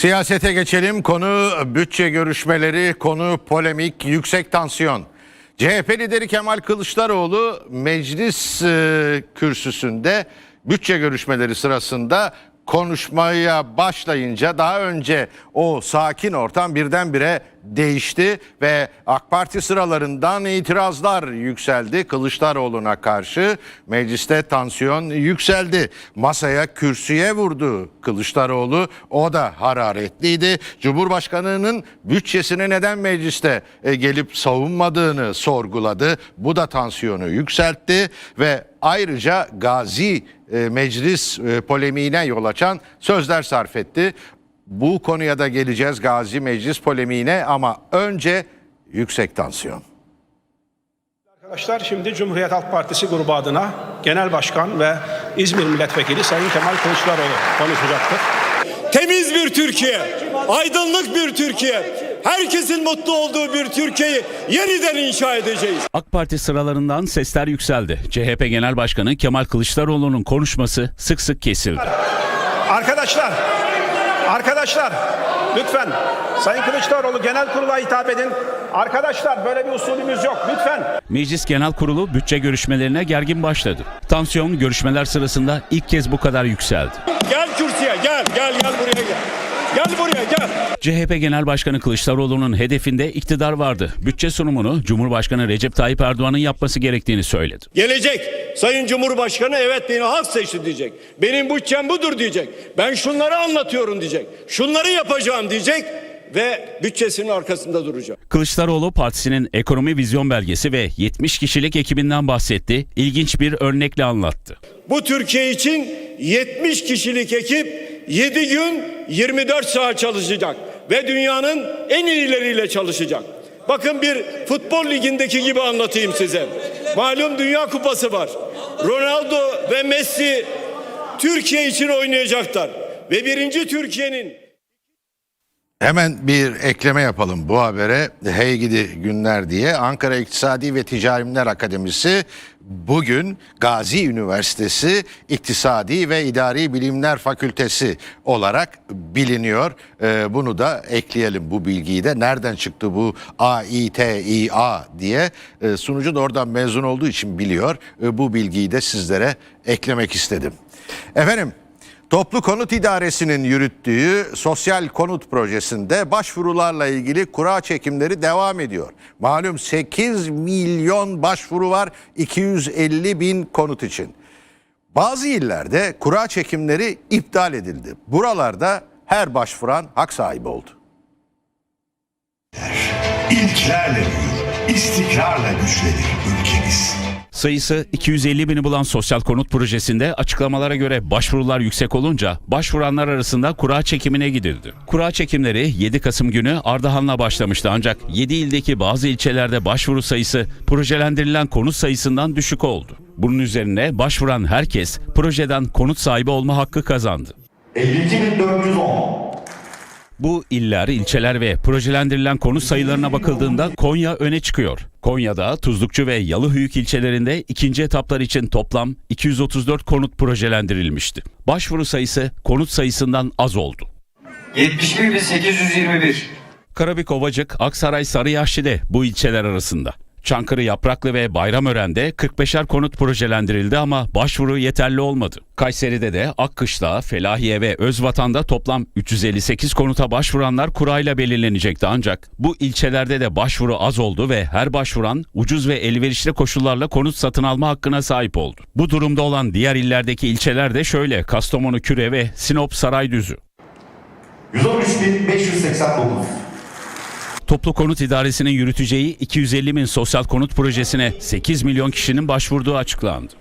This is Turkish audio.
Siyasete geçelim. Konu bütçe görüşmeleri, konu polemik, yüksek tansiyon. CHP lideri Kemal Kılıçdaroğlu meclis e, kürsüsünde bütçe görüşmeleri sırasında konuşmaya başlayınca daha önce o sakin ortam birdenbire değişti ve AK Parti sıralarından itirazlar yükseldi Kılıçdaroğlu'na karşı. Mecliste tansiyon yükseldi. Masaya kürsüye vurdu Kılıçdaroğlu. O da hararetliydi. Cumhurbaşkanının bütçesini neden mecliste e, gelip savunmadığını sorguladı. Bu da tansiyonu yükseltti ve ayrıca Gazi e, meclis e, polemiğine yol açan sözler sarf etti. Bu konuya da geleceğiz Gazi meclis polemiğine ama önce yüksek tansiyon. Arkadaşlar şimdi Cumhuriyet Halk Partisi grubu adına Genel Başkan ve İzmir Milletvekili Sayın Kemal Kılıçdaroğlu konuşacaktır. Temiz bir Türkiye, aydınlık bir Türkiye, herkesin mutlu olduğu bir Türkiye'yi yeniden inşa edeceğiz. AK Parti sıralarından sesler yükseldi. CHP Genel Başkanı Kemal Kılıçdaroğlu'nun konuşması sık sık kesildi. Arkadaşlar, arkadaşlar lütfen Sayın Kılıçdaroğlu genel kurula hitap edin. Arkadaşlar böyle bir usulümüz yok lütfen. Meclis Genel Kurulu bütçe görüşmelerine gergin başladı. Tansiyon görüşmeler sırasında ilk kez bu kadar yükseldi. Gel kürsüye, gel, gel, gel buraya gel. Gel buraya, gel. CHP Genel Başkanı Kılıçdaroğlu'nun hedefinde iktidar vardı. Bütçe sunumunu Cumhurbaşkanı Recep Tayyip Erdoğan'ın yapması gerektiğini söyledi. Gelecek, Sayın Cumhurbaşkanı evet beni halk seçti diyecek. Benim bütçem budur diyecek. Ben şunları anlatıyorum diyecek. Şunları yapacağım diyecek ve bütçesinin arkasında duracak. Kılıçdaroğlu partisinin ekonomi vizyon belgesi ve 70 kişilik ekibinden bahsetti. İlginç bir örnekle anlattı. Bu Türkiye için 70 kişilik ekip 7 gün 24 saat çalışacak ve dünyanın en iyileriyle çalışacak. Bakın bir futbol ligindeki gibi anlatayım size. Malum Dünya Kupası var. Ronaldo ve Messi Türkiye için oynayacaklar. Ve birinci Türkiye'nin Hemen bir ekleme yapalım bu habere. Hey gidi günler diye Ankara İktisadi ve Ticari Bilimler Akademisi bugün Gazi Üniversitesi İktisadi ve İdari Bilimler Fakültesi olarak biliniyor. Ee, bunu da ekleyelim bu bilgiyi de. Nereden çıktı bu AİTİA diye Ee, sunucu da oradan mezun olduğu için biliyor. Ee, bu bilgiyi de sizlere eklemek istedim. Efendim Toplu Konut İdaresi'nin yürüttüğü sosyal konut projesinde başvurularla ilgili kura çekimleri devam ediyor. Malum 8 milyon başvuru var 250 bin konut için. Bazı illerde kura çekimleri iptal edildi. Buralarda her başvuran hak sahibi oldu. İlklerle büyür, istikrarla güçlenir ülkemiz. Sayısı 250 bini bulan sosyal konut projesinde açıklamalara göre başvurular yüksek olunca başvuranlar arasında kura çekimine gidildi. Kura çekimleri 7 Kasım günü Ardahan'la başlamıştı ancak 7 ildeki bazı ilçelerde başvuru sayısı projelendirilen konut sayısından düşük oldu. Bunun üzerine başvuran herkes projeden konut sahibi olma hakkı kazandı. 52.410 Bu iller, ilçeler ve projelendirilen konut sayılarına bakıldığında Konya öne çıkıyor. Konya'da Tuzlukçu ve Yalıhöyük ilçelerinde ikinci etaplar için toplam 234 konut projelendirilmişti. Başvuru sayısı konut sayısından az oldu. 71.821 Karabük Ovacık, Aksaray Sarıyaşlı de bu ilçeler arasında. Çankırı Yapraklı ve Bayramören'de 45'er konut projelendirildi ama başvuru yeterli olmadı. Kayseri'de de Akkışla, Felahiye ve Özvatan'da toplam 358 konuta başvuranlar kurayla belirlenecekti ancak bu ilçelerde de başvuru az oldu ve her başvuran ucuz ve elverişli koşullarla konut satın alma hakkına sahip oldu. Bu durumda olan diğer illerdeki ilçeler de şöyle Kastamonu Küre ve Sinop Saraydüzü. 113.589 Toplu Konut İdaresi'nin yürüteceği 250 bin sosyal konut projesine 8 milyon kişinin başvurduğu açıklandı.